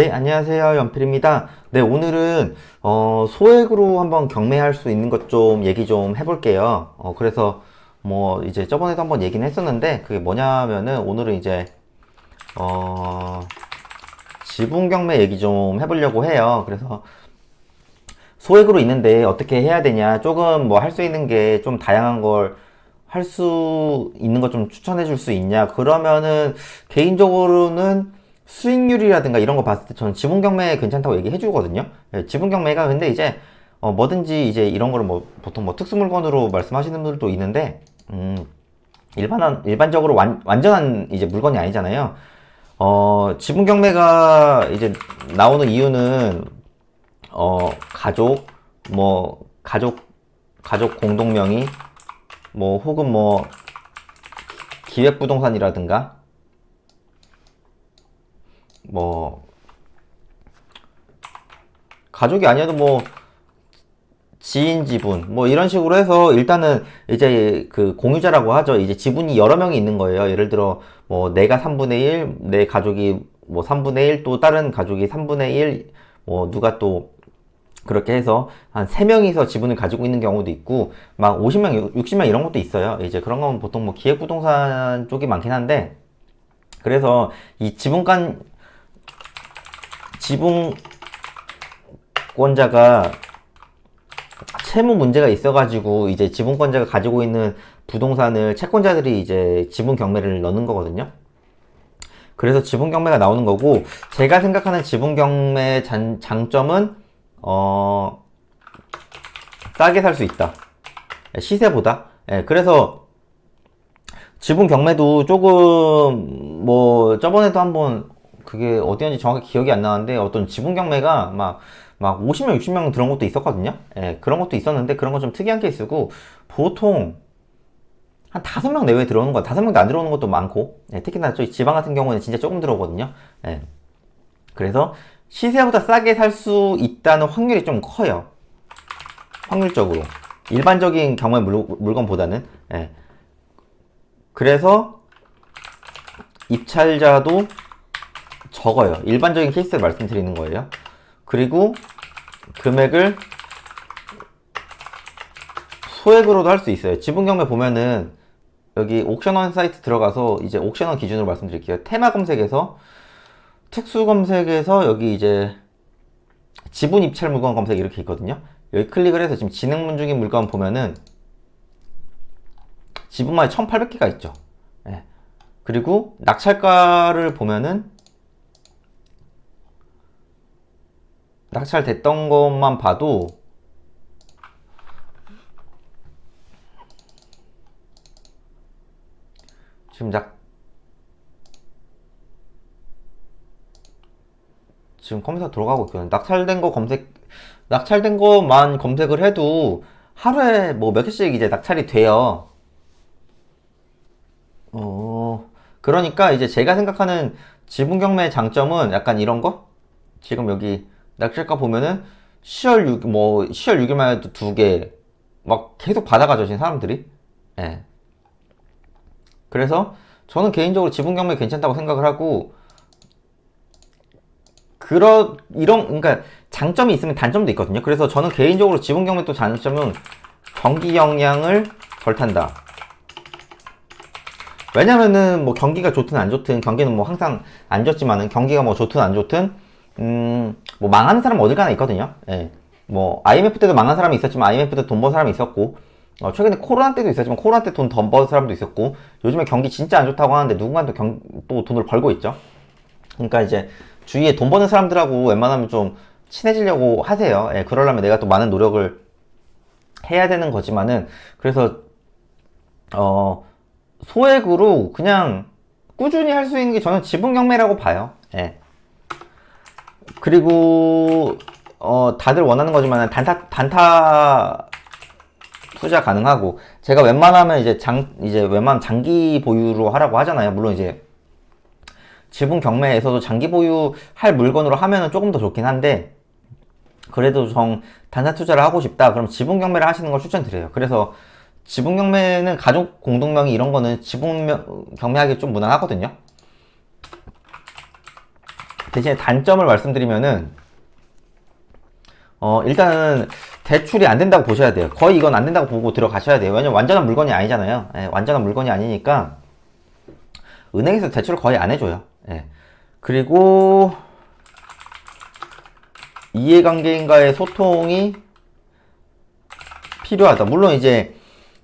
네, 안녕하세요. 연필입니다. 네, 오늘은, 어, 소액으로 한번 경매할 수 있는 것 좀 얘기 좀 해볼게요. 어, 그래서, 뭐, 이제 저번에도 한번 얘기는 했었는데, 그게 뭐냐면은, 오늘은 이제, 어, 지분 경매 얘기 좀 해보려고 해요. 그래서, 소액으로 있는데 어떻게 해야 되냐. 조금 뭐 할 수 있는 게 좀 다양한 걸 할 수 있는 것 좀 추천해 줄 수 있냐. 그러면은 개인적으로는 수익률이라든가 이런 거 봤을 때 저는 지분 경매 괜찮다고 얘기해 주거든요. 예, 지분 경매가 근데 이제 어 뭐든지 이제 이런 거를 뭐 보통 뭐 특수 물건으로 말씀하시는 분들도 있는데 음 일반한 일반적으로 완, 완전한 이제 물건이 아니잖아요. 어 지분 경매가 이제 나오는 이유는 어, 가족, 뭐, 가족, 가족 공동 명의, 뭐, 혹은 뭐, 기획 부동산이라든가, 뭐, 가족이 아니어도 뭐, 지인 지분, 뭐, 이런 식으로 해서 일단은 이제 그 공유자라고 하죠. 이제 지분이 여러 명이 있는 거예요. 예를 들어, 뭐, 내가 3분의 1, 내 가족이 뭐 3분의 1, 또 다른 가족이 3분의 1, 뭐, 누가 또 그렇게 해서 한 3명이서 지분을 가지고 있는 경우도 있고 막 50명, 60명 이런 것도 있어요. 이제 그런 건 보통 뭐 기획부동산 쪽이 많긴 한데 그래서 이 지분간 지분권자가 채무 문제가 있어가지고 이제 지분권자가 가지고 있는 부동산을 채권자들이 이제 지분 경매를 넣는 거거든요. 그래서 지분 경매가 나오는 거고 제가 생각하는 지분 경매 장, 장점은 어, 싸게 살 수 있다. 시세보다. 예, 그래서 지분 경매도 조금 뭐 저번에도 한번 그게 어디였는지 정확히 기억이 안 나는데 어떤 지분 경매가 막 막 50명, 60명 들어온 것도 있었거든요. 예, 그런 것도 있었는데 그런 건 좀 특이한 케이스고 보통 한 다섯 명 내외 들어오는 거, 다섯 명도 안 들어오는 것도 많고, 예, 특히나 저희 지방 같은 경우는 진짜 조금 들어오거든요. 예. 그래서 시세보다 싸게 살 수 있다는 확률이 좀 커요. 확률적으로. 일반적인 경우의 물, 물건보다는. 예. 그래서 입찰자도 적어요. 일반적인 케이스를 말씀드리는 거예요. 그리고 금액을 소액으로도 할 수 있어요. 지분 경매 보면은 여기 옥션원 사이트 들어가서 이제 옥션원 기준으로 말씀드릴게요. 테마 검색에서 특수 검색에서 여기 이제 지분 입찰 물건 검색 이렇게 있거든요. 여기 클릭을 해서 지금 진행문 중인 물건 보면은 지분만이 1800개가 있죠. 예. 그리고 낙찰가를 보면은 낙찰됐던 것만 봐도 지금 약 지금 컴퓨터 들어가고 있거든요. 낙찰된 거 검색, 낙찰된 것만 검색을 해도 하루에 뭐 몇 개씩 이제 낙찰이 돼요. 어, 그러니까 이제 제가 생각하는 지분 경매의 장점은 약간 이런 거? 지금 여기 낙찰가 보면은 10월 6, 뭐, 10월 6일만 해도 두 개, 막 계속 받아가죠, 지금 사람들이. 예. 그래서 저는 개인적으로 지분 경매 괜찮다고 생각을 하고, 그런 이런 그러니까 장점이 있으면 단점도 있거든요. 그래서 저는 개인적으로 지분 경매 또 장점은 경기 영향을 덜 탄다. 왜냐면은 뭐 경기가 좋든 안 좋든 경기는 뭐 항상 안 좋지만은 경기가 뭐 좋든 안 좋든 음 뭐 망하는 사람 어딜 가나 있거든요. 예. 뭐 IMF 때도 망한 사람이 있었지만 IMF 때 돈 번 사람이 있었고 어, 최근에 코로나 때도 있었지만 코로나 때돈더번 사람도 있었고 요즘에 경기 진짜 안 좋다고 하는데 누군가 경, 또 돈을 벌고 있죠. 그러니까 이제 주위에 돈 버는 사람들하고 웬만하면 좀 친해지려고 하세요. 예, 그러려면 내가 또 많은 노력을 해야 되는 거지만은 그래서 어 소액으로 그냥 꾸준히 할 수 있는 게 저는 지분 경매라고 봐요. 예. 그리고 어 다들 원하는 거지만 단타 단타 투자 가능하고 제가 웬만하면 이제 장 이제 웬만하면 장기 보유로 하라고 하잖아요. 물론 이제 지분 경매에서도 장기 보유할 물건으로 하면은 조금 더 좋긴 한데 그래도 정 단타 투자를 하고 싶다. 그럼 지분 경매를 하시는 걸 추천드려요. 그래서 지분 경매는 가족 공동명의 이런 거는 지분 명- 경매하기 좀 무난하거든요 대신에 단점을 말씀드리면은 어 일단은 대출이 안 된다고 보셔야 돼요. 거의 이건 안 된다고 보고 들어가셔야 돼요. 왜냐면 완전한 물건이 아니잖아요. 예, 완전한 물건이 아니니까 은행에서 대출을 거의 안 해줘요. 예. 그리고 이해관계인과의 소통이 필요하다. 물론 이제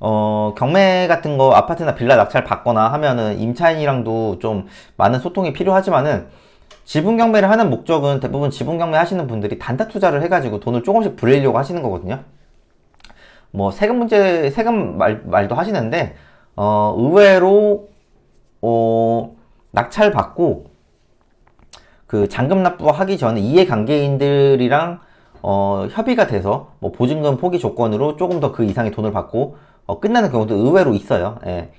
어, 경매 같은 거 아파트나 빌라 낙찰 받거나 하면은 임차인이랑도 좀 많은 소통이 필요하지만은 지분 경매를 하는 목적은 대부분 지분 경매 하시는 분들이 단타 투자를 해가지고 돈을 조금씩 불리려고 하시는 거거든요. 뭐 세금 문제, 세금 말, 말도 하시는데 어, 의외로 어, 낙찰 받고 그 잔금 납부하기 전에 이해관계인들이랑 어, 협의가 돼서 뭐 보증금 포기 조건으로 조금 더 그 이상의 돈을 받고 어, 끝나는 경우도 의외로 있어요. 예.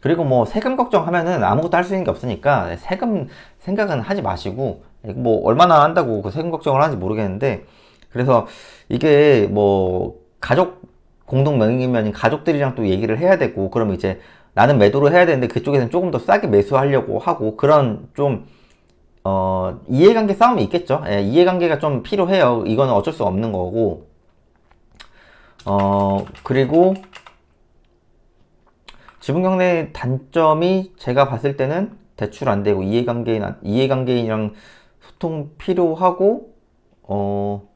그리고 뭐 세금 걱정하면은 아무것도 할 수 있는 게 없으니까 세금 생각은 하지 마시고 뭐 얼마나 한다고 그 세금 걱정을 하는지 모르겠는데 그래서 이게 뭐 가족 공동 명의면 가족들이랑 또 얘기를 해야 되고 그러면 이제 나는 매도를 해야 되는데 그쪽에서는 조금 더 싸게 매수하려고 하고 그런 좀 어, 이해관계 싸움이 있겠죠. 예, 이해관계가 좀 필요해요. 이거는 어쩔 수 없는 거고. 어, 그리고 지분경매 단점이 제가 봤을 때는 대출 안 되고 이해관계인, 이해관계인이랑 소통 필요하고, 어,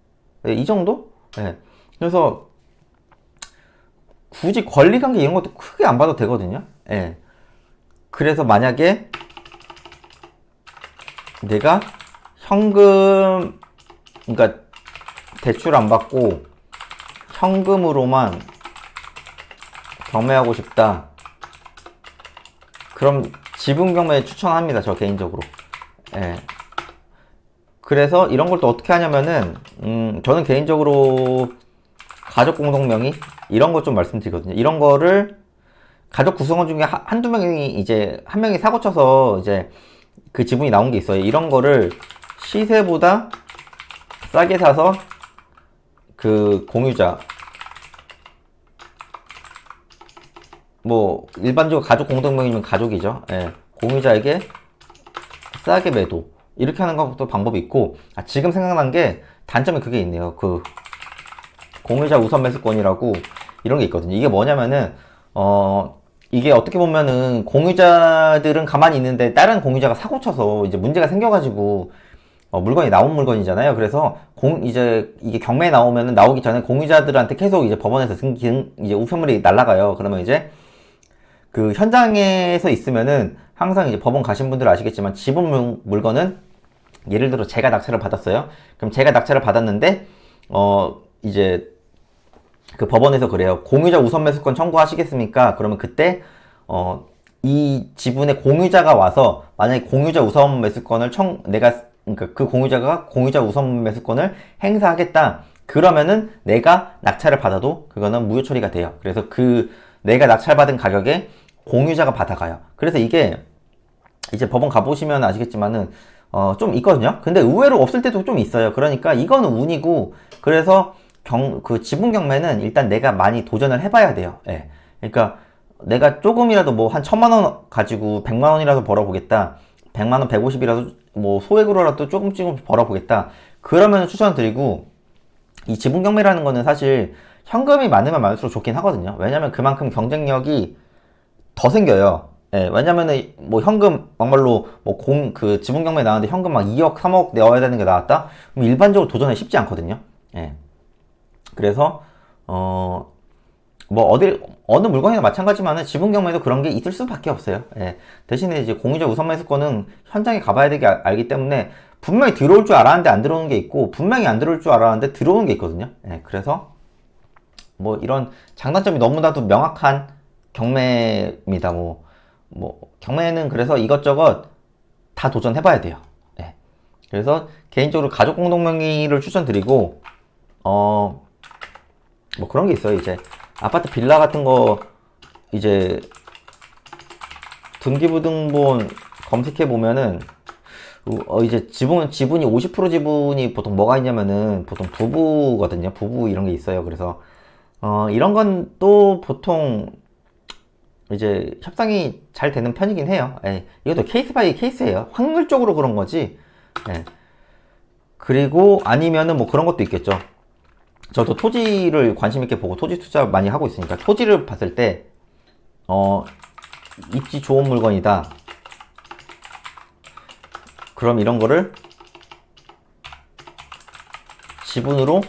예, 이 정도? 예. 그래서 굳이 권리관계 이런 것도 크게 안 봐도 되거든요. 예. 그래서 만약에 내가 현금, 그러니까 대출 안 받고 현금으로만 경매하고 싶다. 그럼 지분 경매 추천합니다. 저 개인적으로. 예. 그래서 이런 걸 또 어떻게 하냐면은, 음, 저는 개인적으로 가족 공동 명의 이런 거좀 말씀드리거든요. 이런 거를 가족 구성원 중에 한- 한두 명이 이제 한 명이 사고 쳐서 이제 그 지분이 나온 게 있어요. 이런 거를 시세보다 싸게 사서 그 공유자 뭐 일반적으로 가족 공동명의면 가족이죠. 예. 공유자에게 싸게 매도 이렇게 하는 것도 방법이 있고 아, 지금 생각난 게 단점이 그게 있네요. 그 공유자 우선 매수권이라고 이런 게 있거든요. 이게 뭐냐면은 어 이게 어떻게 보면은 공유자들은 가만히 있는데 다른 공유자가 사고 쳐서 이제 문제가 생겨가지고 어, 물건이 나온 물건이잖아요. 그래서 공 이제 이게 경매에 나오면은 나오기 전에 공유자들한테 계속 이제 법원에서 승 이제 우편물이 날라가요. 그러면 이제 그 현장에서 있으면은 항상 이제 법원 가신 분들 아시겠지만 지분 물- 물건은 예를 들어 제가 낙찰을 받았어요. 그럼 제가 낙찰을 받았는데 어 이제 그 법원에서 그래요. 공유자 우선 매수권 청구하시겠습니까? 그러면 그때 어 이 지분의 공유자가 와서 만약에 공유자 우선 매수권을 청 내가 그러니까 그 공유자가 공유자 우선 매수권을 행사하겠다. 그러면은 내가 낙찰을 받아도 그거는 무효 처리가 돼요. 그래서 그 내가 낙찰받은 가격에 공유자가 받아가요. 그래서 이게 이제 법원 가보시면 아시겠지만은 어, 좀 있거든요. 근데 의외로 없을 때도 좀 있어요. 그러니까 이거는 운이고 그래서 경, 그 지분 경매는 일단 내가 많이 도전을 해봐야 돼요. 예. 그러니까 내가 조금이라도 뭐 한 천만 원 가지고 백만 원이라도 벌어보겠다. 백만 원, 백오십이라도 뭐 소액으로라도 조금 조금 벌어보겠다. 그러면 추천드리고 이 지분 경매라는 거는 사실 현금이 많으면 많을수록 좋긴 하거든요. 왜냐면 그만큼 경쟁력이 더 생겨요. 예, 왜냐면은 뭐 현금 막말로 뭐 공 그 지분 경매 나왔는데 현금 막 2억, 3억 내어야 되는 게 나왔다? 그럼 일반적으로 도전이 쉽지 않거든요. 예. 그래서 어 뭐 어디 어느 물건이나 마찬가지만은 지분 경매도 그런 게 있을 수밖에 없어요. 예. 대신에 이제 공유자 우선 매수권은 현장에 가봐야 되게 알- 알기 때문에 분명히 들어올 줄 알았는데 안 들어오는 게 있고 분명히 안 들어올 줄 알았는데 들어오는 게 있거든요. 예. 그래서 뭐 이런 장단점이 너무나도 명확한 경매입니다. 뭐, 뭐, 경매는 그래서 이것저것 다 도전해봐야 돼요. 예. 그래서 개인적으로 가족 공동명의를 추천드리고, 어, 뭐 그런 게 있어요. 이제 아파트 빌라 같은 거 이제 등기부등본 검색해 보면은 어 이제 지분 지분이 50% 지분이 보통 뭐가 있냐면은 보통 부부거든요. 부부 이런 게 있어요. 그래서 어 이런 건 또 보통 이제 협상이 잘 되는 편이긴 해요. 예, 이것도 케이스 바이 케이스예요. 확률적으로 그런 거지. 예. 그리고 아니면은 뭐 그런 것도 있겠죠. 저도 토지를 관심 있게 보고 토지 투자 많이 하고 있으니까 토지를 봤을 때, 어, 입지 좋은 물건이다. 그럼 이런 거를 지분으로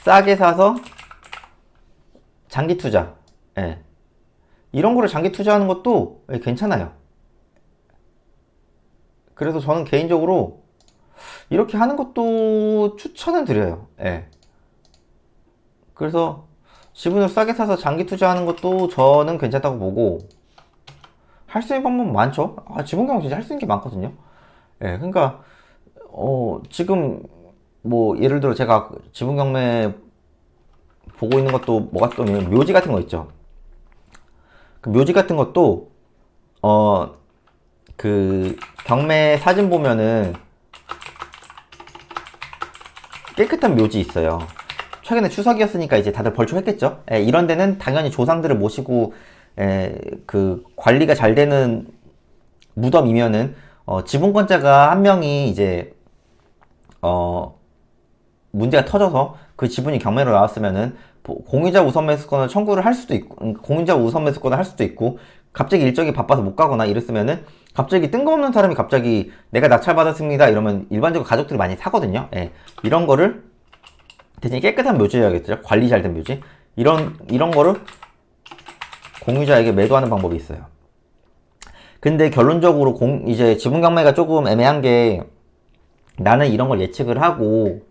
싸게 사서 장기 투자. 예. 이런 거를 장기 투자하는 것도 예, 괜찮아요. 그래서 저는 개인적으로 이렇게 하는 것도 추천은 드려요. 예. 그래서 지분을 싸게 사서 장기 투자하는 것도 저는 괜찮다고 보고 할 수 있는 방법 많죠. 아, 지분 경영 진짜 할 수 있는 게 많거든요. 예, 그러니까 어, 지금 뭐 예를 들어 제가 지분 경매 보고 있는 것도 뭐가 또 묘지 같은 거 있죠. 그 묘지 같은 것도 어 그 경매 사진 보면은 깨끗한 묘지 있어요. 최근에 추석이었으니까 이제 다들 벌초했겠죠. 예, 이런 데는 당연히 조상들을 모시고 예, 그 관리가 잘 되는 무덤이면은 어, 지분권자가 한 명이 이제 어 문제가 터져서 그 지분이 경매로 나왔으면은 보- 공유자 우선 매수권을 청구를 할 수도 있고 음, 공유자 우선 매수권을 할 수도 있고 갑자기 일정이 바빠서 못 가거나 이랬으면은 갑자기 뜬금없는 사람이 갑자기 내가 낙찰 받았습니다 이러면 일반적으로 가족들이 많이 사거든요. 예. 이런 거를 대신 깨끗한 묘지여야겠죠. 관리 잘 된 묘지. 이런 이런 거를 공유자에게 매도하는 방법이 있어요. 근데 결론적으로 공 이제 지분 경매가 조금 애매한 게 나는 이런 걸 예측을 하고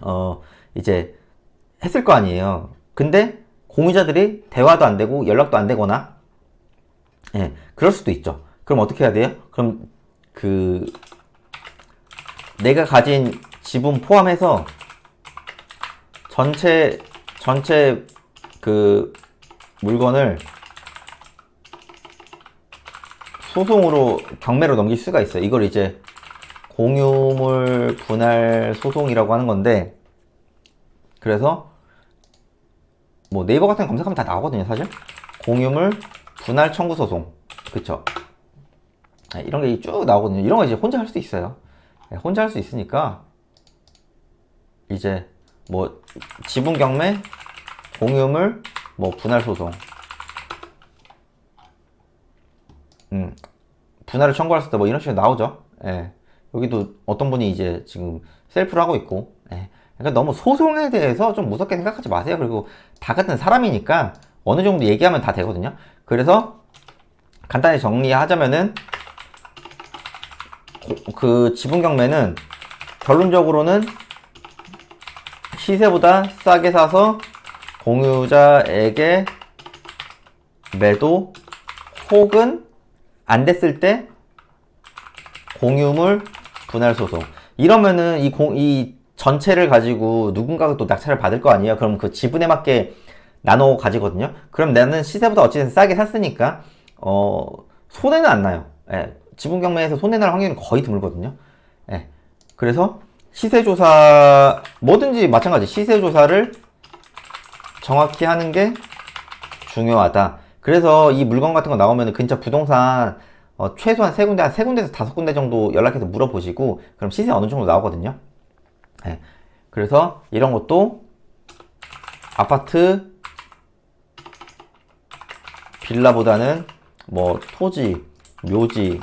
어 이제 했을 거 아니에요. 근데 공유자들이 대화도 안 되고 연락도 안 되거나 예 그럴 수도 있죠. 그럼 어떻게 해야 돼요? 그럼 그 내가 가진 지분 포함해서 전체 전체 그 물건을 소송으로 경매로 넘길 수가 있어요. 이걸 이제 공유물 분할 소송이라고 하는 건데 그래서 뭐 네이버 같은 거 검색하면 다 나오거든요, 사실. 공유물 분할 청구 소송. 그쵸? 네, 이런 게 쭉 나오거든요. 이런 거 이제 혼자 할 수 있어요. 네, 혼자 할 수 있으니까 이제 뭐 지분 경매, 공유물, 뭐 분할 소송. 음, 분할을 청구했을 때뭐 이런 식으로 나오죠. 예. 여기도 어떤 분이 이제 지금 셀프를 하고 있고, 예. 그러니까 너무 소송에 대해서 좀 무섭게 생각하지 마세요. 그리고 다 같은 사람이니까 어느 정도 얘기하면 다 되거든요. 그래서 간단히 정리하자면은 고- 그 지분 경매는 결론적으로는 시세보다 싸게 사서 공유자에게 매도 혹은 안 됐을 때 공유물 분할 소송. 이러면은 이 공, 이 전체를 가지고 누군가가 또 낙찰을 받을 거 아니에요? 그럼 그 지분에 맞게 나눠 가지거든요? 그럼 나는 시세보다 어찌됐든 싸게 샀으니까, 어, 손해는 안 나요. 예. 지분 경매에서 손해 날 확률이 거의 드물거든요. 예. 그래서 시세 조사, 뭐든지 마찬가지. 시세 조사를 정확히 하는 게 중요하다. 그래서 이 물건 같은 거 나오면 근처 부동산 어, 최소한 세 군데, 한 세 군데에서 다섯 군데 정도 연락해서 물어보시고, 그럼 시세 어느 정도 나오거든요. 예. 그래서 이런 것도 아파트, 빌라보다는 뭐 토지, 묘지,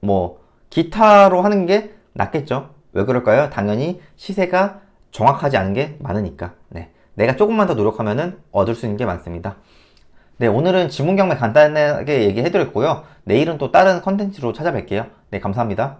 뭐 기타로 하는 게 낫겠죠. 왜 그럴까요? 당연히 시세가 정확하지 않은 게 많으니까. 네. 내가 조금만 더 노력하면은 얻을 수 있는 게 많습니다. 네, 오늘은 지문 경매 간단하게 얘기해 드렸고요. 내일은 또 다른 컨텐츠로 찾아뵐게요. 네, 감사합니다.